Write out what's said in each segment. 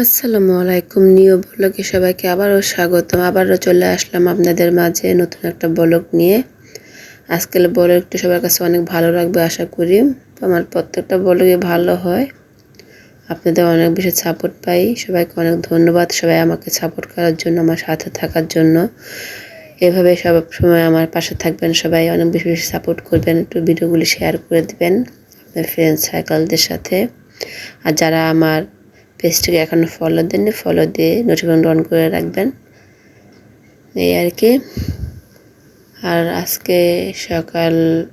আসসালামু আলাইকুম, নিউ ব্লগে সবাইকে আবারও স্বাগতম। আবারও চলে আসলাম আপনাদের মাঝে নতুন একটা ব্লগ নিয়ে। আজকের ব্লগটি সবার কাছে অনেক ভালো লাগবে আশা করি। আমার প্রত্যেকটা ব্লগে ভালো হয়। আপনাদের অনেক বেশি সাপোর্ট পাই। সবাইকে অনেক ধন্যবাদ। সবাই আমাকে সাপোর্ট করার জন্য, আমার সাথে থাকার জন্য। এভাবে সব সময় আমার পাশে থাকবেন। সবাই অনেক বেশি বেশি সাপোর্ট করবেন। একটু ভিডিওগুলি শেয়ার করে দেবেন। আপনার ফ্রেন্ড সাইকেলদের সাথে। আর যারা আমার পেজটিকে এখনও ফলো দেননি ফলো দিয়ে নোটিফিকেশন অন করে রাখবেন। এই আর কি। আর আজকে সকাল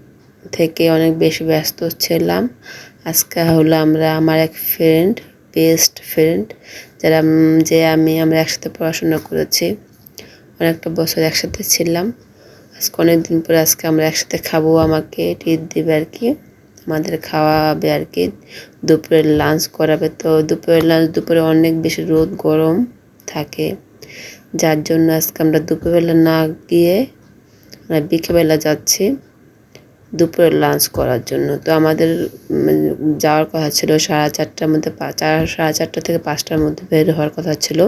থেকে অনেক বেশি ব্যস্ত ছিলাম। আজকে হলো আমরা, আমার এক ফ্রেন্ড বেস্ট ফ্রেন্ড যারা যে আমি, আমরা একসাথে পড়াশোনা করেছি। অনেকটা বছর একসাথে ছিলাম। আজকে অনেক দিন পরে আজকে আমরা একসাথে খাব, আমাকে ট্রিট দেবে আর কি। আমাদের খাওয়াবে আর কি। দুপুরের লাঞ্চ করাবে তো দুপুরের লাঞ্চ দুপুরে অনেক বেশি রোদ গরম থাকে। যার জন্য আজকে আমরা দুপুরবেলা না গিয়ে আমরা বিকেলবেলা যাচ্ছি দুপুরের লাঞ্চ করার জন্য। তো আমাদের যাওয়ার কথা ছিল সাড়ে চারটার মধ্যে সাড়ে চারটা থেকে পাঁচটার মধ্যে বের হওয়ার কথা ছিল।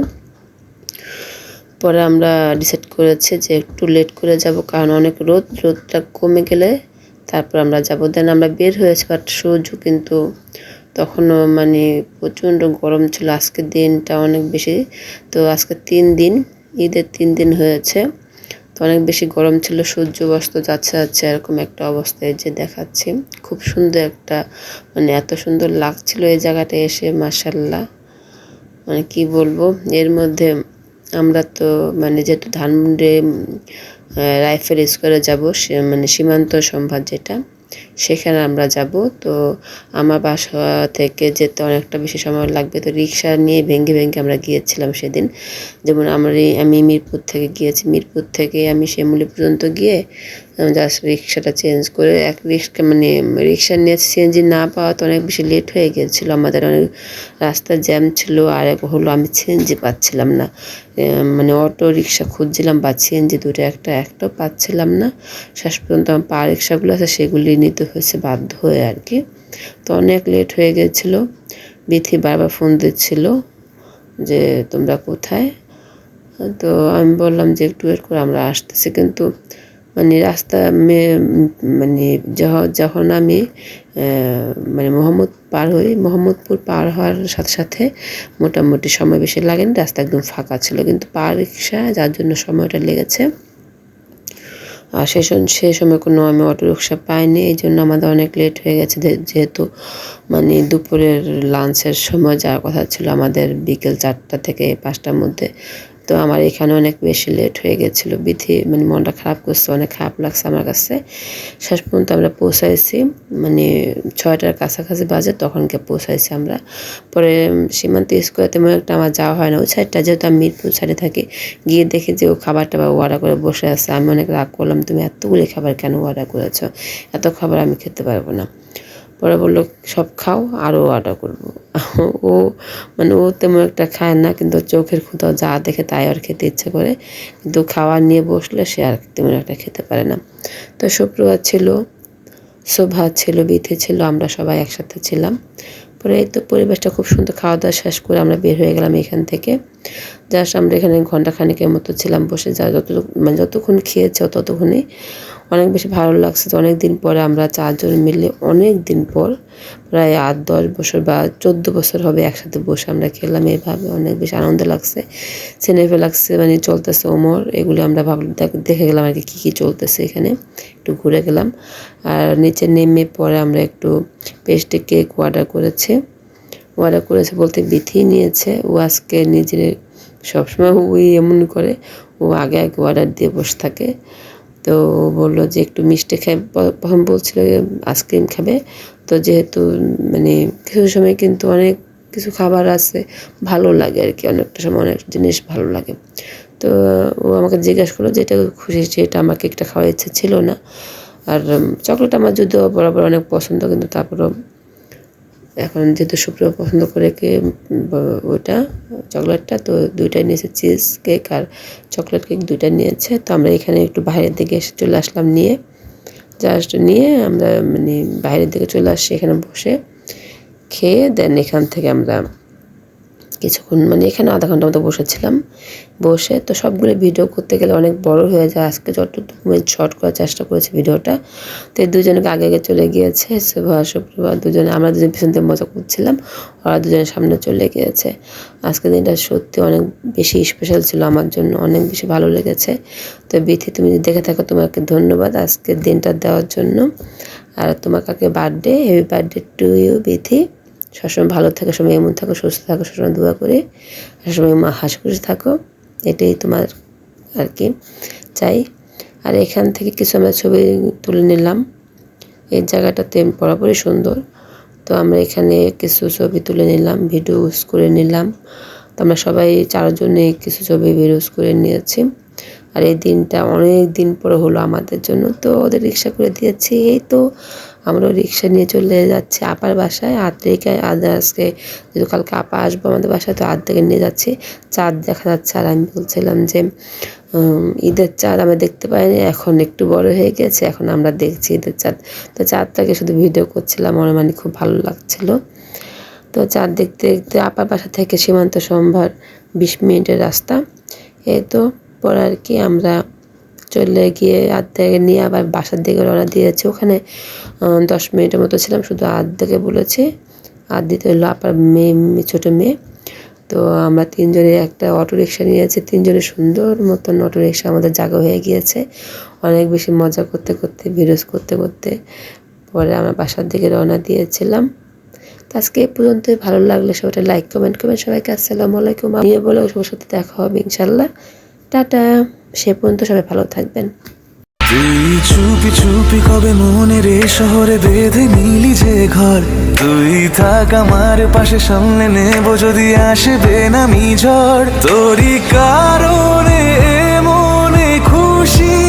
পরে আমরা ডিসাইড করেছি যে একটু লেট করে যাব কারণ অনেক রোদ, রোদটা কমে গেলে তারপর আমরা যাব। দেন আমরা বের হয়েছি বাট সূর্য কিন্তু তখনও মানে প্রচণ্ড গরম ছিল। আজকের দিনটা অনেক বেশি, তো আজকে তিন দিন, ঈদের তিন দিন হয়েছে। তো অনেক বেশি গরম ছিল সূর্য অস্ত যাচ্ছে যাচ্ছে এরকম একটা অবস্থায় যে দেখাচ্ছি। খুব সুন্দর একটা মানে এত সুন্দর লাগছিল এই জায়গাটা এসে মাসাল্লাহ মানে কি বলব, এর মধ্যে আমরা তো মানে যেহেতু ধানমন্ডি রাইফেল স্কোয়ারে যাব মানে সীমান্ত সম্ভার যেটা। সেখানে আমরা যাব। তো আমার বাসা থেকে যেতে অনেকটা বেশি সময় লাগবে। তো রিক্সা নিয়ে ভেঙে ভেঙে আমরা গিয়েছিলাম সেদিন। যেমন আমরা আমি মিরপুর থেকে গিয়েছি। মিরপুর থেকে আমি শ্যামলি পর্যন্ত গিয়ে জাস্ট রিক্সাটা চেঞ্জ করে এক রিক্সা মানে রিক্সা নিয়ে সিএনজি না পাওয়া তো অনেক বেশি লেট হয়ে গিয়েছিল। আমাদের অনেক রাস্তা জ্যাম ছিল আর এক হলো আমি সিএনজি পাচ্ছিলাম না। মানে অটো রিক্সা খুঁজছিলাম বা সিএনজি দুটো একটা, একটাও পাচ্ছিলাম না। শেষ পর্যন্ত আমার পা রিক্সাগুলো আছে সেগুলি নিতে হয়েছে বাধ্য হয়ে আর কি। তো অনেক লেট হয়ে গেছিল। বিথি বারবার ফোন দিচ্ছিল যে, তোমরা কোথায়? তো আমি বললাম যে, একটু করে আমরা আসতেছি। কিন্তু মানে রাস্তা মানে যখন আমি মানে মোহাম্মদ পার হই, মোহাম্মদপুর পার হওয়ার সাথে সাথে মোটামুটি সময় বেশি লাগেনি রাস্তা একদম ফাঁকা ছিল। কিন্তু পা রিক্সা, যার জন্য সময়টা লেগেছে আর সে সে সময় কোনো আমি অটো রিক্সা পাইনি, এই জন্য আমাদের অনেক লেট হয়ে গেছে যেহেতু মানে দুপুরের লাঞ্চের সময় যাওয়ার কথা ছিল আমাদের বিকেল চারটা থেকে পাঁচটার মধ্যে। তো আমার এখানে অনেক বেশি লেট হয়ে গেছিল। বিধি মানে মনটা খারাপ করছে, অনেক খারাপ লাগছে আমার কাছে। শেষ পর্যন্ত আমরা পৌঁছাইছি মানে ছয়টার কাছাকাছি বাজে তখনকে পৌঁছাইছি আমরা। পরে সীমান্ত স্কোয়ার তেমন একটা আমার যাওয়া হয় না। ওই সাইডটা যেহেতু আমি মিরপুর সাইডে থাকি, গিয়ে দেখি যে ও খাবার টাবার অর্ডার করে বসে আছে। আমি অনেক রাগ করলাম, তুমি এতগুলি খাবার কেন অর্ডার করেছ? এত খাবার আমি খেতে পারব না। পরে বলল, সব খাও আরও অর্ডার করব। ও মানে ও তেমন একটা খায় না, কিন্তু চোখের খুঁতো যা দেখে তাই আর খেতে ইচ্ছে করে। কিন্তু খাওয়ার নিয়ে বসলে সে আর তেমন একটা খেতে পারে না। তো শুক্রবার ছিল, শোভা ছিল, বিথে ছিল, আমরা সবাই একসাথে ছিলাম। পরে এই তো পরিবেশটা খুব সুন্দর খাওয়া দাওয়া শেষ করে আমরা বের হয়ে গেলাম এখান থেকে। জাস্ট আমরা এখানে ঘণ্টা খানিকের মতো ছিলাম বসে, যা যত মানে যতক্ষণ খেয়েছে ততক্ষণই অনেক বেশি ভালো লাগছে তো অনেক দিন পরে আমরা চারজন মিলে অনেক দিন পর প্রায় আট, দশ বছর বা চোদ্দ বছর হবে একসাথে বসে আমরা খেলাম এভাবে অনেক বেশি আনন্দ লাগছে সিনেমা লাগছে মানে চলতেছে ওমর। এগুলো আমরা ভাবলাম, দেখে গেলাম আর কি, কী কী চলতেছে এখানে। একটু ঘুরে গেলাম। আর নিচে নেমে পরে আমরা একটু পেস্টে কেক অর্ডার করেছে। অর্ডার করেছে বলতে বিথি নিয়েছে। ও আজকে নিজের সবসময় ওই এমন করে, ও আগে আগে অর্ডার দিয়ে বসে থাকে। তো বলল যে একটু মিষ্টি খেয়ে প্রথম বলছিল আইসক্রিম খাবে। তো যেহেতু মানে কিছু সময় কিন্তু অনেক কিছু খাবার আছে, ভালো লাগে আর কি, অনেকটা সময় অনেক জিনিস ভালো লাগে। তো ও আমাকে জিজ্ঞাসা করল যেটা খুশি সেটা আমাকে একটা খাওয়ার ইচ্ছে ছিল না। আর চকলেট আমার যদিও বরাবর অনেক পছন্দ, কিন্তু তারপরও এখন যেহেতু সুপ্রিয় পছন্দ করে কে ওইটা, চকলেটটা, তো দুইটা নিয়েছে চিজ কেক আর চকলেট কেক দুইটা নিয়েছে। তো আমরা এখানে একটু বাইরের দিকে এসে চলে আসলাম নিয়ে। জাস্ট নিয়ে আমরা মানে বাইরের দিকে চলে আসছি এখানে বসে। খেয়ে দেন এখান থেকে আমরা কিছুক্ষণ মানে এখানে আধা ঘণ্টা মতো বসেছিলাম। বসে তো সবগুলো ভিডিও করতে গেলে অনেক বড় হয়ে যায়। আজকে যতটুকু শর্ট করার চেষ্টা করেছি ভিডিওটা তো এই দুজনকে আগে আগে চলে গিয়েছে, শুভা শুক্রবার দুজনে, আমরা দুজন পিছন থেকে মজা করছিলাম, ওরা দুজনের সামনে চলে গিয়েছে। আজকের দিনটা সত্যি অনেক বেশি স্পেশাল ছিল আমার জন্য, অনেক বেশি ভালো লেগেছে। তো বিথি, তুমি দেখে থাকো, তোমাকে ধন্যবাদ আজকের দিনটা দেওয়ার জন্য। আর তোমার কাকে birthday happy birthday to you Bithi. সবসময় ভালো থাকো সময় এমন থাকো, সুস্থ থাকো, সবসময় দোয়া করে সবসময় মা হাসি খুশি থাকো। এটাই তোমার আর কি চাই। আর এখান থেকে কিছু আমরা ছবি তুলে নিলাম। এই জায়গাটাতে বরাবরই সুন্দর। তো আমরা এখানে কিছু ছবি তুলে নিলাম ভিডিওস করে নিলাম। তো আমরা সবাই চারজনে কিছু ছবি ভিডিওস করে নিয়েছি। আর এই দিনটা অনেক দিন পরে হলো আমাদের জন্য। তো ওদের রিক্সা করে দিয়েছি। এই তো আমরা রিক্সা নিয়ে চলে যাচ্ছি আপার বাসায়। আজ আজকে যেহেতু কালকে আপা আসব আমাদের বাসায়, তো আট থেকে নিয়ে যাচ্ছি। চাঁদ দেখা যাচ্ছে আর আমি বলছিলাম যে ঈদের চাঁদ আমরা দেখতে পাইনি, এখন একটু বড় হয়ে গেছে, এখন আমরা দেখছি ঈদের চাঁদ। তো চাঁদটাকে শুধু ভিডিও করছিলাম, আমার মানে খুব ভালো লাগছিল। তো চাঁদ দেখতে দেখতে আপার বাসা থেকে সীমান্ত সম্ভার বিশ মিনিটের রাস্তা। এই তো পরে আর কি আমরা চলে গিয়ে আর্ধেকে নিয়ে আবার বাসার দিকে রওনা দিয়েছি। ওখানে দশ মিনিটের মতো ছিলাম, শুধু আর্ধেকে বলেছি। আর দিতে হলো আপার মেয়ে, ছোটো মেয়ে। তো আমরা তিনজনে একটা অটো রিক্সা নিয়েছি। তিনজনে সুন্দর মতন অটো রিক্সা আমাদের জাগা হয়ে গিয়েছে। অনেক বেশি মজা করতে করতে ভিডিওস করতে করতে পরে আমরা বাসার দিকে রওনা দিয়েছিলাম। তো আজকে এ পর্যন্তই। ভালো লাগলে সবাই লাইক কমেন্ট করবেন সবাইকে আসসালামু আলাইকুম। আমি বলে সবার সাথে দেখা হবে ইনশাল্লাহ টাটা। সে পর্যন্ত সবাই ভালো থাকবেন। তুই চুপি চুপি কবে মনে রে শহরে বেঁধে নিলি যে ঘর? তুই থাক আমার পাশে, সামনে নেব যদি আসে না ঝড়। তোরই কারণে মনে খুশি